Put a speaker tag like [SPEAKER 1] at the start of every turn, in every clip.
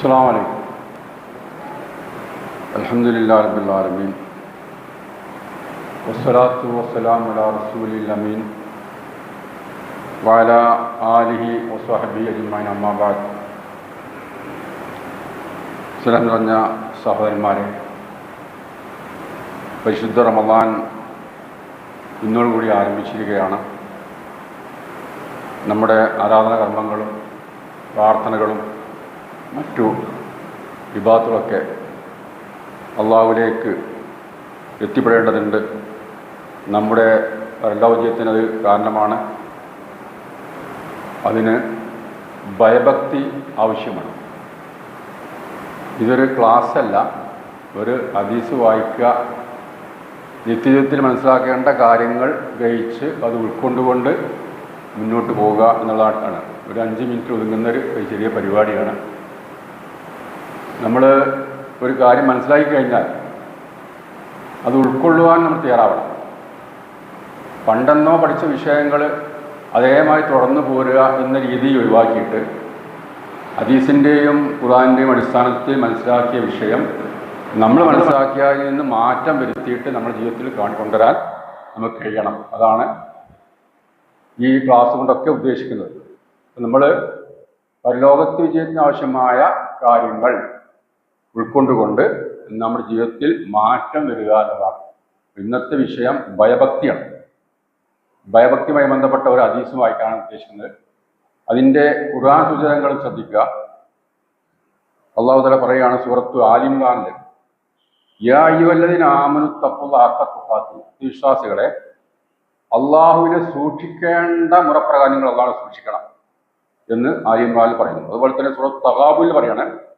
[SPEAKER 1] السلام عليكم الحمد لله رب العالمين والصلاة والسلام على رسول الأمين وعلى آله وصحبه أجمعين أما بعد സ്നേഹം നിറഞ്ഞ സഹോദരന്മാരെ പരിശുദ്ധ റമദാൻ ഇന്നോടുകൂടി ആരംഭിച്ചിരിക്കുകയാണ് നമ്മുടെ ആരാധന കർമ്മങ്ങളും പ്രാർത്ഥനകളും മറ്റു വിഭാഗത്തിലൊക്കെ അള്ളാഹുവിലേക്ക് എത്തിപ്പെടേണ്ടതുണ്ട്. നമ്മുടെ പരലോചയത്തിനത് കാരണമാണ്. അതിന് ഭയഭക്തി ആവശ്യമാണ്. ഇതൊരു ക്ലാസ്സല്ല. ഒരു ഹദീസ് വായിക്കുക നിത്യജീവിതത്തിൽ മനസ്സിലാക്കേണ്ട കാര്യങ്ങൾ ഗ്രഹിച്ച് അത് ഉൾക്കൊണ്ടുകൊണ്ട് മുന്നോട്ട് പോവുക എന്നുള്ളതാണ്. ഒരു അഞ്ച് മിനിറ്റ് ഒതുങ്ങുന്നൊരു ചെറിയ പരിപാടിയാണ്. നമ്മൾ ഒരു കാര്യം മനസ്സിലാക്കി കഴിഞ്ഞാൽ അത് ഉൾക്കൊള്ളുവാൻ നമ്മൾ തയ്യാറാവണം. പണ്ടെന്നോ പഠിച്ച വിഷയങ്ങൾ അതേമായി തുടർന്നു പോരുക എന്ന രീതി ഒഴിവാക്കിയിട്ട് ഹദീസിന്റെയും ഖുറാന്റെയും അടിസ്ഥാനത്തിൽ മനസ്സിലാക്കിയ വിഷയം നമ്മൾ മനസ്സിലാക്കിയതിൽ നിന്ന് മാറ്റം വരുത്തിയിട്ട് നമ്മുടെ ജീവിതത്തിൽ കാണി കൊണ്ടുവരാൻ നമുക്ക് കഴിയണം. അതാണ് ഈ ക്ലാസ് കൊണ്ടൊക്കെ ഉദ്ദേശിക്കുന്നത്. നമ്മൾ പരലോകത്ത് വിജയത്തിന് ആവശ്യമായ കാര്യങ്ങൾ ഉൾക്കൊണ്ടുകൊണ്ട് നമ്മുടെ ജീവിതത്തിൽ മാറ്റം വരിക എന്നതാണ്. ഇന്നത്തെ വിഷയം ഭയഭക്തിയാണ്. ഭയഭക്തിയുമായി ബന്ധപ്പെട്ട ഒരു അതീസം വായിക്കാനാണ് ഉദ്ദേശിക്കുന്നത്. അതിന്റെ ഖുർആൻ സൂചനകൾ ശ്രദ്ധിക്കുക അള്ളാഹുദല പറയുകയാണ് സൂറത്തു ആലിംഖാനിൽ യാ അയ്യുവല്ലതിന് ആമനു തപ്പുള്ള ആക്കത്തുപ്പാത്തി വിശ്വാസികളെ അള്ളാഹുവിനെ സൂക്ഷിക്കേണ്ട മുറപ്രകാരങ്ങൾ അള്ളാഹു സൂക്ഷിക്കണം എന്ന് ആലിംഖാനിൽ പറയുന്നു. അതുപോലെ തന്നെ സൂറത്ത് തഹാബുൽ പറയാണ്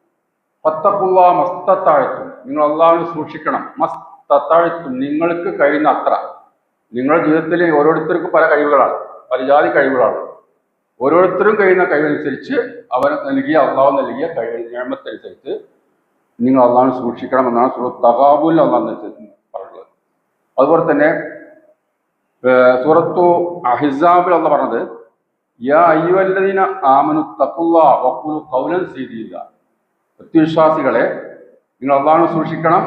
[SPEAKER 1] പത്തപ്പുള്ള മസ്തത്താഴ്ത്തും നിങ്ങൾ അള്ളാഹുവിനെ സൂക്ഷിക്കണം. മസ്തത്താഴ്ത്തും നിങ്ങൾക്ക് കഴിയുന്ന അത്ര. നിങ്ങളുടെ ജീവിതത്തിൽ ഓരോരുത്തർക്കും പല കഴിവുകളാണ്. പല ജാതി കഴിവുകളാണ്. ഓരോരുത്തരും കഴിയുന്ന കഴിവനുസരിച്ച് അവൻ നൽകിയ അള്ളാഹു നൽകിയ കഴിവ് നിയമത്തനുസരിച്ച് നിങ്ങൾ അള്ളാഹു സൂക്ഷിക്കണം എന്നാണ് സൂറത്ത് തകാബുൽ അള്ളാഹ് പറഞ്ഞത് അതുപോലെ തന്നെ സൂറത്തു അഹിസാബിൽ അള്ള പറഞ്ഞത് യാ അയ്യുവല്ലദീന ആമനു തപ്പുള്ള വഖുലു ഖൗലൻ സീദീദ. സത്യവിശ്വാസികളെ നിങ്ങൾ അള്ളാഹു സൂക്ഷിക്കണം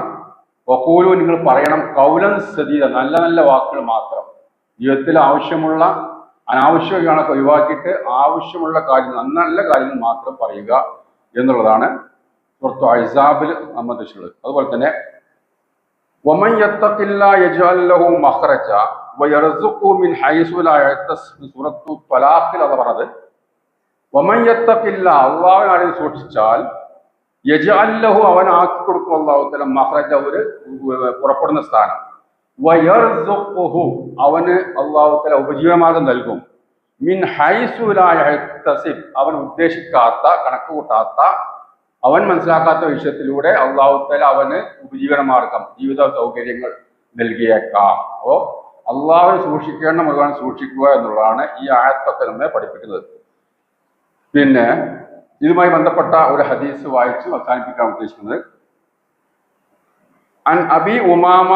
[SPEAKER 1] വഖൂലു നിങ്ങൾ പറയണം കൗലൻ സദീദ നല്ല നല്ല വാക്കുകൾ മാത്രം ജീവിതത്തിൽ ആവശ്യമുള്ള അനാവശ്യമൊക്കെ ഒഴിവാക്കിയിട്ട് ആവശ്യമുള്ള കാര്യം നല്ല നല്ല കാര്യങ്ങൾ മാത്രം പറയുക എന്നുള്ളതാണ് പുറത്തു അൈസാബിൽ സംബന്ധിച്ചുള്ളത് അതുപോലെ തന്നെ ومن يتق الله يجعل له مخرجا ويرزقه من حيث لا يحتسب സൂറത്തു ത്വലാഖിൽ അത് പറഞ്ഞത് വമൻ യത്തഖില്ല അള്ളാഹുവിനെ ആരെയും സൂക്ഷിച്ചാൽ യജഅല്ലഹു അവൻ ആക്കി കൊടുക്കും അള്ളാഹു തല മഹ്റജ ഒരു പുറപ്പെടുന്ന സ്ഥാനം. വയർഹു അവന് അള്ളാഹു തല ഉപജീവമാർഗം നൽകും. മിൻ ഹൈസുലായ അവൻ ഉദ്ദേശിക്കാത്ത കണക്ക് കൂട്ടാത്ത അവൻ മനസ്സിലാക്കാത്ത വിഷയത്തിലൂടെ അള്ളാഹു തല അവന് ഉപജീവന മാർഗം ജീവിത സൗകര്യങ്ങൾ നൽകിയേക്കാം. അപ്പോ അള്ളാഹുവിനെ സൂക്ഷിക്കേണ്ട മുഴുവൻ സൂക്ഷിക്കുക എന്നുള്ളതാണ് ഈ ആയത്തൊക്കെ നമ്മെ പഠിപ്പിക്കുന്നത്. പിന്നെ ഇതുമായി ബന്ധപ്പെട്ട ഒരു ഹദീസ് വായിച്ച് അവസാനിപ്പിക്കാൻ ഉദ്ദേശിക്കുന്നത്. അൻ അബി ഉമാമ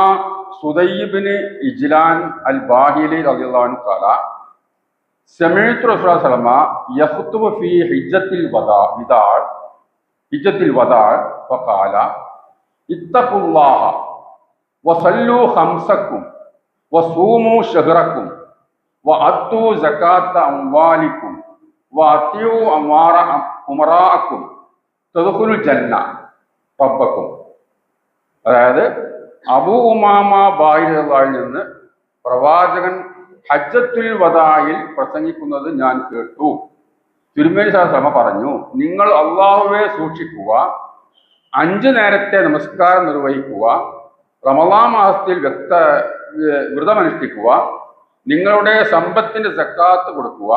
[SPEAKER 1] സുദയ്യിബിന് ഇജ്ലാൻ അൽ ബാഹിലി റളിയല്ലാഹു ഖാല സമിഅ്തു റസൂൽ സല്ലമ യഖ്തുബു ഫീ ഹിജ്ജത്തിൽ വദാ വിദാ ഇത്തഖുല്ലാഹ വസൂമു ഉമറാഅക്കും തദ്ഖുലുൽ ജന്ന റബ്ബക്കും. അതായത് അബു ഉമാമ ബാഹിറിൽ നിന്ന് പ്രവാചകൻ ഹജ്ജത്തുൽ വദായിൽ പ്രസംഗിക്കുന്നത് ഞാൻ കേട്ടു. തിരുമേനി ശാസ്ത്രമ പറഞ്ഞു നിങ്ങൾ അള്ളാഹുവെ സൂക്ഷിക്കുക അഞ്ചു നേരത്തെ നമസ്കാരം നിർവഹിക്കുക റമലാ മാസത്തിൽ വ്യക്ത വ്രതമനുഷ്ഠിക്കുക നിങ്ങളുടെ സമ്പത്തിന്റെ സക്കാത്ത് കൊടുക്കുക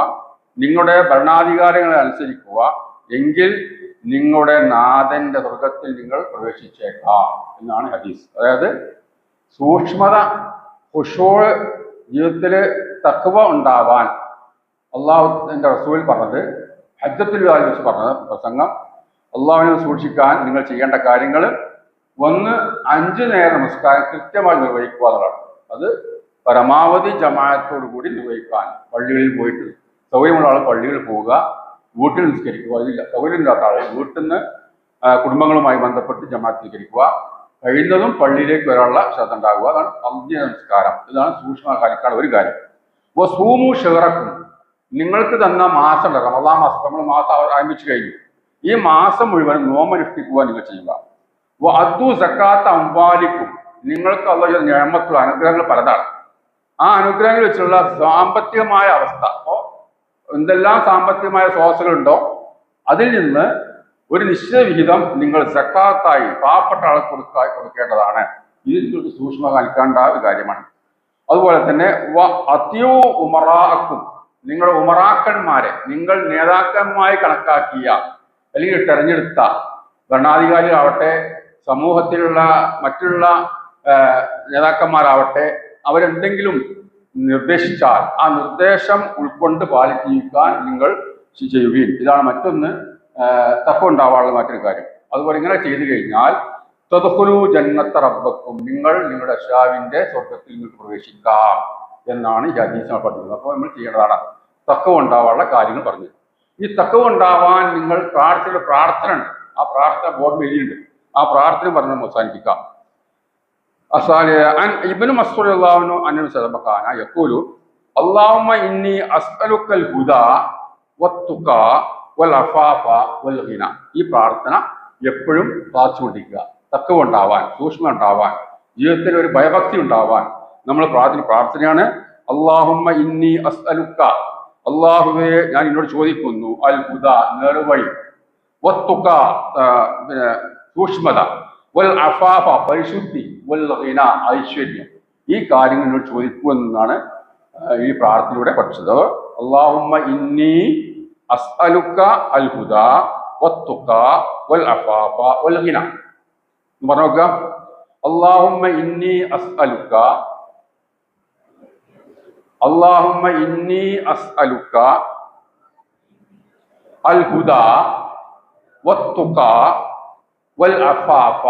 [SPEAKER 1] നിങ്ങളുടെ ഭരണാധികാരങ്ങളെ അനുസരിക്കുക എങ്കിൽ നിങ്ങളുടെ നാഥന്റെ സ്വർഗത്തിൽ നിങ്ങൾ പ്രവേശിച്ചേക്കാം എന്നാണ് ഹദീസ്. അതായത് സൂക്ഷ്മത ഹുഷോൾ ജീവിതത്തിൽ തക്കവ ഉണ്ടാവാൻ അള്ളാഹുവിന്റെ റസൂൽ പറഞ്ഞത് ഹജ്ജത്തുൽ വിവാഹം വെച്ച് പറഞ്ഞത് പ്രസംഗം. അള്ളാഹുവിനെ സൂക്ഷിക്കാൻ നിങ്ങൾ ചെയ്യേണ്ട കാര്യങ്ങൾ ഒന്ന് അഞ്ച് നേരം നമസ്കാരം കൃത്യമായി നിർവഹിക്കുക എന്നുള്ളതാണ്. അത് പരമാവധി ജമാഅത്തോടു കൂടി നിർവഹിക്കാൻ. പള്ളികളിൽ പോയിട്ട് സൗകര്യമുള്ള ആൾ പള്ളികളിൽ പോവുക. വീട്ടിൽ നിസ്കരിക്കുക അതില്ല സൗകര്യമില്ലാത്ത ആളെ വീട്ടിൽ നിന്ന് കുടുംബങ്ങളുമായി ബന്ധപ്പെട്ട് ജമാഅത്ത് സ്വീകരിക്കുക കഴിയുന്നതും പള്ളിയിലേക്ക് വരാനുള്ള ശ്രദ്ധ ഉണ്ടാകുക അതാണ് അന്ത്യ നമസ്കാരം ഇതാണ് സൂക്ഷ്മ കാര്യക്കാട് ഒരു കാര്യം. അപ്പോൾ സൂമു ഷെറക്കും നിങ്ങൾക്ക് തന്ന മാസം അതാ മാസം നമ്മൾ മാസം ആരംഭിച്ചു കഴിഞ്ഞു. ഈ മാസം മുഴുവൻ നോമനുഷ്ഠിക്കുക നിങ്ങൾ ചെയ്യുക. അപ്പോൾ അദ്ദു സക്കാത്ത അമ്പാലിക്കും നിങ്ങൾക്ക് ചെയ്ത ഞാമത്തുള്ള അനുഗ്രഹങ്ങൾ പലതാണ്. ആ അനുഗ്രഹങ്ങൾ വെച്ചുള്ള സാമ്പത്തികമായ അവസ്ഥ. അപ്പോൾ എന്തെല്ലാം സാമ്പത്തികമായ സ്രോതസ്സുകളുണ്ടോ അതിൽ നിന്ന് ഒരു നിശ്ചിത വിഹിതം നിങ്ങൾ സക്കാത്തായി പാവപ്പെട്ട ആൾക്ക് കൊടുക്ക കൊടുക്കേണ്ടതാണ്. ഇത് നിങ്ങൾക്ക് സൂക്ഷ്മ ഒരു കാര്യമാണ്. അതുപോലെ തന്നെ അത്യോ ഉമറാക്കും നിങ്ങളുടെ ഉമറാക്കന്മാരെ നിങ്ങൾ നേതാക്കന്മാരെ കണക്കാക്കിയ അല്ലെങ്കിൽ തെരഞ്ഞെടുത്ത ഭരണാധികാരികളാവട്ടെ സമൂഹത്തിലുള്ള മറ്റുള്ള നേതാക്കന്മാരാവട്ടെ അവരെന്തെങ്കിലും നിർദ്ദേശിച്ചാൽ ആ നിർദ്ദേശം ഉൾക്കൊണ്ട് പാലിക്കാൻ നിങ്ങൾ ചെയ്യുകയും. ഇതാണ് മറ്റൊന്ന് തക്കം ഉണ്ടാവാനുള്ള മറ്റൊരു കാര്യം. അതുപോലെ ഇങ്ങനെ ചെയ്തു കഴിഞ്ഞാൽ തദുഹുലു ജന്നത്ത റബ്ബക്കും നിങ്ങൾ നിങ്ങളുടെ അഷാവിന്റെ സ്വർഗത്തിൽ നിങ്ങൾക്ക് പ്രവേശിക്കാം എന്നാണ് ഈ ഹദീസ് പഠിക്കുന്നത്. അപ്പോൾ നമ്മൾ ചെയ്യേണ്ടതാണ് തക്കവ് ഉണ്ടാവാനുള്ള കാര്യങ്ങൾ പറഞ്ഞു. ഈ തക്കവ് ഉണ്ടാവാൻ നിങ്ങൾ പ്രാർത്ഥന പ്രാർത്ഥന ഉണ്ട്. ആ പ്രാർത്ഥന ബോർഡ് എഴുതിയിട്ടുണ്ട്. ആ പ്രാർത്ഥന പറഞ്ഞ് അവസാനിപ്പിക്കാം. ഇബ്നു ഇന്നി അസ്അലുക്കൽ വത്തുക വൽ അഫാഫ വൽ ഈ പ്രാർത്ഥന എപ്പോഴും പ്രാർത്ഥിച്ചുകൊണ്ടിരിക്കുക തക്കവ ഉണ്ടാവാൻ സൂക്ഷ്മം ഉണ്ടാവാൻ ജീവിതത്തിൽ ഒരു ഭയഭക്തി ഉണ്ടാവാൻ നമ്മൾ പ്രാർത്ഥന പ്രാർത്ഥനയാണ് അള്ളാഹുമ്മ ഇന്നി അസ്അലുക്ക അള്ളാഹുവെ ഞാൻ എന്നോട് ചോദിക്കുന്നു അൽ ഹുദ നേർവഴി വത്തുക പിന്നെ സൂക്ഷ്മത വൽ അഫാഫ പരിശുദ്ധി ഗിന ഐശ്വര്യം. ഈ കാര്യങ്ങൾ ചോദിക്കൂ എന്നാണ് ഈ പ്രാർത്ഥനയുടെ പഠിച്ചത്. അള്ളാഹുമ്മ ഇന്നി അസ്അലുക്ക അൽഹുദ വത്തുക്ക വത്തുക വൽ അഫാഫ വൽ എന്ന് പറഞ്ഞു നോക്കുക. അള്ളാഹുമ്മ ഇന്നി അസ്അലുക്ക അള്ളാഹുമ്മ ഇന്നി അസ്അലുക്ക അൽഹുദ വത്തുക്ക വത്തുക വൽ അഫാഫ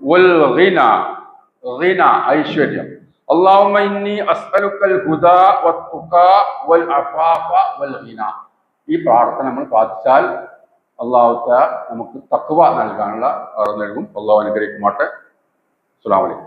[SPEAKER 1] വൽ ഗിന ഗിന ഐശ്വര്യം അള്ളാഹുമ്മ ഇന്നി അസ്അലുക്കൽ ഹുദ വത്തുക വൽ അഫാഫ വൽ ഗിന ഈ പ്രാർത്ഥന നമ്മൾ പ്രാർത്ഥിച്ചാൽ അള്ളാഹു നമുക്ക് തക്വ നൽകാനുള്ള അറിവ് നൽകും. അള്ളാഹു അനുഗ്രഹിക്കുമാട്ടെ അസ്സലാമു അലൈക്കും.